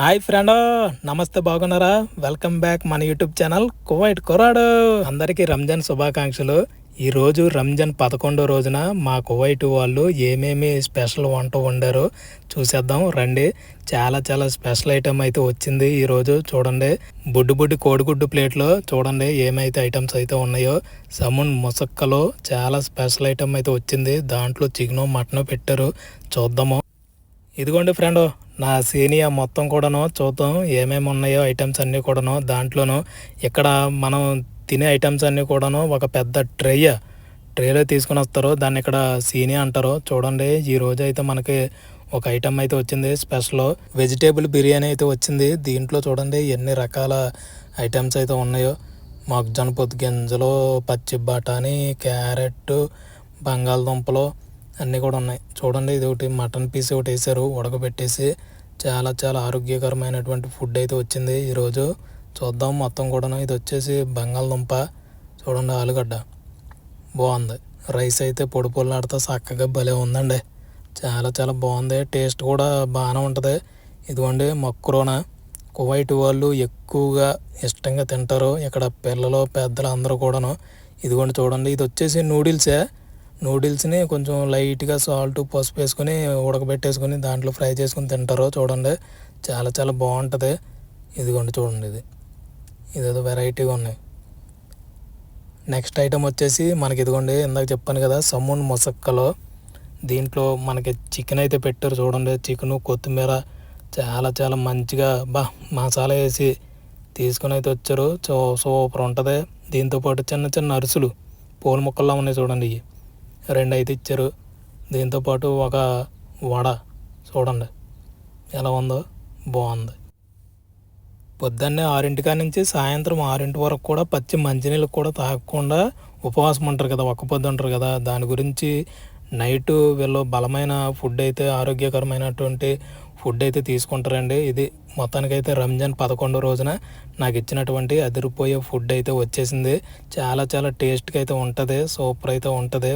Hi friend నమస్తే బాగున్నారా? Welcome back మన యూట్యూబ్ ఛానల్ కువైట్ కురాడు అందరికీ రంజాన్ శుభాకాంక్షలు. ఈరోజు రంజాన్ పదకొండో రోజున మా కువైట్ వాళ్ళు ఏమేమి స్పెషల్ వంట వండారో చూసేద్దాం రండి. చాలా చాలా స్పెషల్ ఐటెం అయితే వచ్చింది ఈరోజు చూడండి. బుడ్డు బుడ్డి కోడిగుడ్డు ప్లేట్లో చూడండి ఏమైతే ఐటమ్స్ అయితే ఉన్నాయో. సమున్ ముసక్కలో చాలా స్పెషల్ ఐటెం అయితే వచ్చింది. దాంట్లో చికెను మటను పెట్టారు. చూద్దాము. ఇదిగోండి ఫ్రెండ్ నా సీనియా మొత్తం కూడాను చూద్దాం. ఏమేమి ఉన్నాయో ఐటమ్స్ అన్నీ కూడాను దాంట్లోనూ. ఇక్కడ మనం తినే ఐటమ్స్ అన్నీ కూడాను ఒక పెద్ద ట్రే ట్రేలో తీసుకుని వస్తారు. దాన్ని ఇక్కడ సీనియా అంటారు. చూడండి ఈ రోజు అయితే మనకి ఒక ఐటమ్ అయితే వచ్చింది స్పెషల్. వెజిటేబుల్ బిర్యానీ అయితే వచ్చింది. దీంట్లో చూడండి ఎన్ని రకాల ఐటమ్స్ అయితే ఉన్నాయో. మాకు పొద్దు గింజలు పచ్చి బఠానీ క్యారెట్ బంగాళదుంపలు అన్నీ కూడా ఉన్నాయి. చూడండి ఇది ఒకటి మటన్ పీస్ ఒకటి వేసారు. ఉడకబెట్టేసి చాలా చాలా ఆరోగ్యకరమైనటువంటి ఫుడ్ అయితే వచ్చింది ఈరోజు. చూద్దాం మొత్తం కూడా ఇది వచ్చేసి బంగాళదుంప. చూడండి ఆలుగడ్డ. బాగుంది. రైస్ అయితే పొడి పొల్లాడితే చక్కగా భలే ఉందండి. చాలా చాలా బాగుంది. టేస్ట్ కూడా బాగానే ఉంటుంది. ఇదిగోండి మక్కురోన కువైట్ వాళ్ళు ఎక్కువగా ఇష్టంగా తింటారు. ఇక్కడ పిల్లలు పెద్దలు అందరూ కూడాను. ఇదిగోండి చూడండి ఇది వచ్చేసి నూడిల్సే. నూడిల్స్ని కొంచెం లైట్గా సాల్ట్ పసుపు వేసుకొని ఉడకబెట్టేసుకొని దాంట్లో ఫ్రై చేసుకొని తింటారు చూడండి. చాలా చాలా బాగుంటుంది. ఇదిగోండి చూడండి ఇది. ఇదేదో వెరైటీగా ఉన్నాయి నెక్స్ట్ ఐటమ్ వచ్చేసి మనకి ఇదిగోండి ఇందాక చెప్పాను కదా సమ్మున్ మొసక్కలో. దీంట్లో మనకి చికెన్ అయితే పెట్టారు చూడండి చికెను కొత్తిమీర. చాలా చాలా మంచిగా బా మసాలా వేసి తీసుకుని అయితే వచ్చారు. సో సూపర్ ఉంటుంది. దీంతోపాటు చిన్న చిన్న అరుసులు పూల మొక్కల్లో ఉన్నాయి చూడండి ఇవి. రెండు అయితే ఇచ్చారు దీంతోపాటు ఒక వడ చూడండి. ఎలా ఉందో బాగుంది. పొద్దున్నే ఆరింటికా నుంచి సాయంత్రం ఆరింటి వరకు కూడా పచ్చి మంచినీళ్ళు కూడా తాగకుండా ఉపవాసం ఉంటారు కదా ఒక్క పొద్దు ఉంటారు కదా. దాని గురించి నైట్ వీళ్ళు బలమైన ఫుడ్ అయితే ఆరోగ్యకరమైనటువంటి ఫుడ్ అయితే తీసుకుంటారండి. ఇది మొత్తానికైతే రంజాన్ పదకొండో రోజున నాకు ఇచ్చినటువంటి అదిరిపోయే ఫుడ్ అయితే వచ్చేసింది. చాలా చాలా టేస్ట్గా అయితే ఉంటుంది సూపర్ అయితే ఉంటుంది.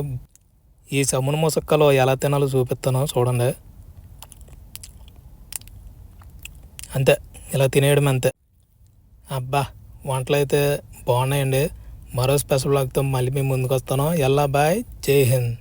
ఈ సమున ముసక్కలో ఎలా తినాలో చూపిస్తానో చూడండి. అంతే ఇలా తినేయడం అంతే. అబ్బా వంటలు అయితే బాగున్నాయండి. మరో స్పెషల్ బ్లాగ్తో మళ్ళీ మేము ముందుకు వస్తాను ఎల్లా బాయ్ జై హింద్.